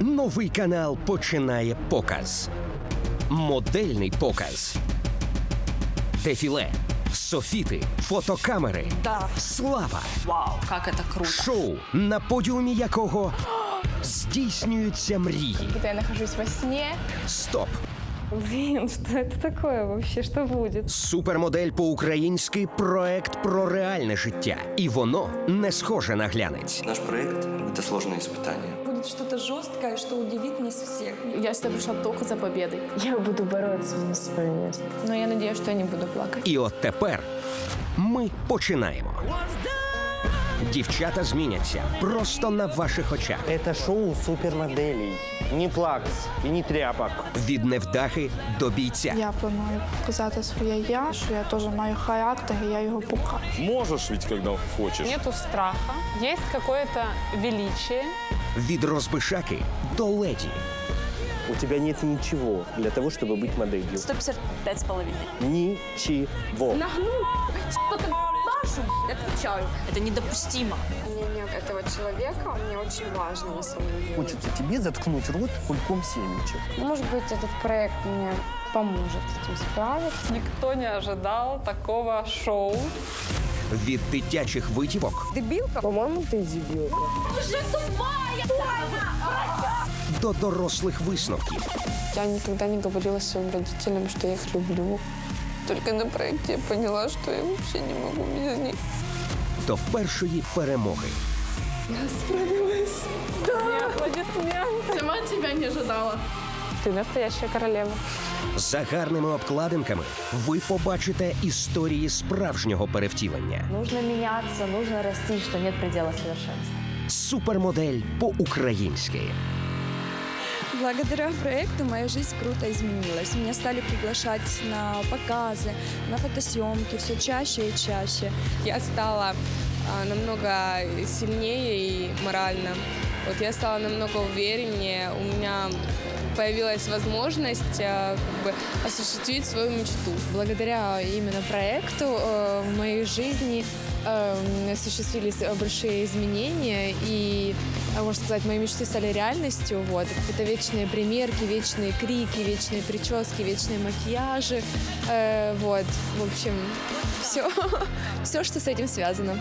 Новий канал починає показ. Модельний показ. Дефіле. Софіти, фотокамери, Да. слава, Вау, как это круто. шоу, на подіумі якого здійснюються мрії. будто я нахожусь во сне. Стоп! Блин, что это такое вообще? Что будет? Супермодель по-українськи проект про реальне життя. І воно не схоже на глянець. Наш проект – это сложное испытание. Будет что-то жесткое, что удивит нас всех. Я сюда пришла только за победой. Я буду бороться за свое место. Но я надеюсь, что я не буду плакать. І от тепер ми починаємо. Дівчата зміняться просто на ваших очах. Это шоу супермоделей. Не плакс и не тряпок. Від невдахи до бійця. Я планую показати своє я, що я теж маю характер, і я його покажу. Можешь ведь, когда хочешь. Нету страха, есть какое-то величие. Від розбишаки до леді. У тебя нет ничего для того, чтобы быть моделью. 155 с половиной. Ничего. Отвечаю. Это недопустимо. Мнение этого человека мне очень важно на самом деле. Хочется тебе заткнуть рот кульком семечек. Может быть, этот проект мне поможет с этим справиться. Никто не ожидал такого шоу. Від дитячих витівок По-моему, ты дебилка. до дорослих висновків. Я никогда не говорила своим родителям, что я их люблю. Только на проекте я поняла, что я вообще не могу без них. До першої перемоги. Сама тебя не ожидала. Ты настоящая королева. За гарними обкладинками ви побачите історії справжнього перевтілення. Нужно меняться, нужно расти, что нет предела совершенства. Супермодель по-українськи. Благодаря проекту моя жизнь круто изменилась. Меня стали приглашать на показы, на фотосъемки все чаще и чаще. я стала а, намного сильнее и морально. Вот я стала намного увереннее, у меня появилась возможность а, как бы осуществить свою мечту. Благодаря именно проекту э, в моей жизни э, осуществились э, большие изменения, и, э, можно сказать, мои мечты стали реальностью. Вот. Это вечные примерки, вечные крики, вечные прически, вечные макияжи. Э, вот. В общем, все, все, что с этим связано.